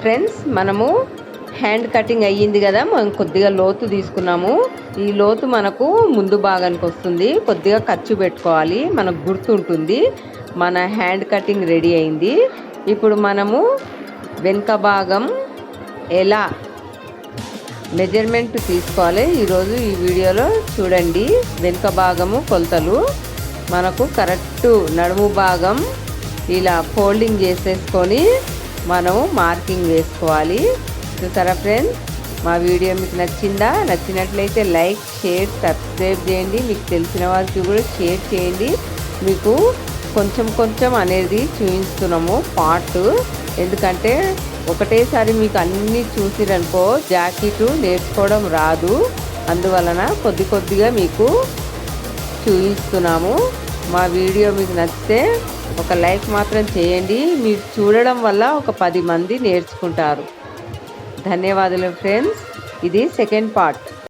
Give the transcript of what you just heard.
Friends మనము hand cutting అయ్యింది కదా మనం కొద్దిగా లోతు తీసుకున్నాము. ఈ లోతు మనకు ముందు భాగానికి వస్తుంది. కొద్దిగా ఖర్చు పెట్టుకోవాలి. మనకు గుర్తుంటుంది. మన హ్యాండ్ కటింగ్ రెడీ అయింది. ఇప్పుడు మనము వెనుక భాగం ఎలా మెజర్మెంట్ తీసుకోవాలి? ఈరోజు ఈ వీడియోలో చూడండి. వెనుక భాగము కొలతలు. మనకు కరెక్ట్ నడుము భాగం ఇలా ఫోల్డింగ్ చేసేసుకొని మనము మార్కింగ్ వేసుకోవాలి. చూసారా ఫ్రెండ్స్ మా వీడియో మీకు నచ్చిందా? నచ్చినట్లయితే లైక్ షేర్ సబ్స్క్రైబ్ చేయండి. మీకు తెలిసిన వారికి కూడా షేర్ చేయండి. మీకు కొంచెం కొంచెం అనేది చూపిస్తున్నాము పార్ట్ ఎందుకంటే ఒకటేసారి మీకు అన్నీ చూసిరనుకో జాకెట్ నేర్చుకోవడం రాదు. అందువలన కొద్ది కొద్దిగా మీకు చూపిస్తున్నాము. మా వీడియో మీకు నచ్చితే ఒక లైక్ మాత్రం చేయండి. మీరు చూడడం వల్ల ఒక పది మంది నేర్చుకుంటారు. ధన్యవాదాలు ఫ్రెండ్స్ ఇది సెకండ్ పార్ట్